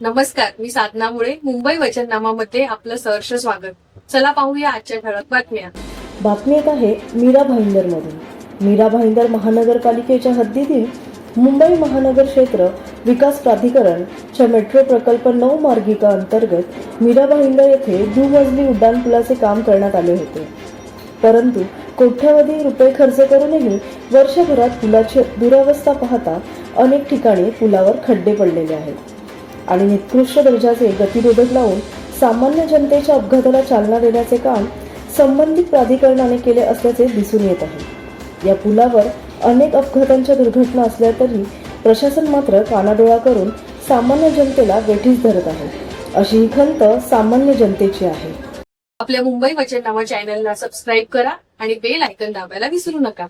नमस्कार मी साधना मुळे मुंबई वचननामामध्ये आपलं सहर्ष स्वागत. चला पाहूया आजच्या ठळक बातम्या. बातमी एक आहे मीरा भाईंदरमधून. मीरा भाईंदर महानगरपालिकेच्या हद्दीतील मुंबई महानगर क्षेत्र विकास प्राधिकरण च्या मेट्रो प्रकल्प नऊ मार्गिका अंतर्गत मीरा भाईंदर येथे दुमजली उड्डाणपुलाचे काम करण्यात आले होते. परंतु कोट्यवधी रुपये खर्च करूनही वर्षभरात पुलाची दुरावस्था पाहता अनेक ठिकाणी पुलावर खड्डे पडलेले आहेत. आणि निकृष्ट दर्जाचे गतिरोधक लावून सामान्य जनतेच्या अपघाताला चालना देण्याचे काम संबंधित प्राधिकरणाने केले असल्याचे दिसून येत आहे. या पुलावर अनेक अपघातांच्या दुर्घटना असल्या तरी प्रशासन मात्र कानाडोळा करून सामान्य जनतेला वेठीस धरत आहे. अशी ही खंत सामान्य जनतेची आहे. आपल्या मुंबई वचननामा चॅनलला सबस्क्राईब करा आणि बेल आयकन दाबायला विसरू नका.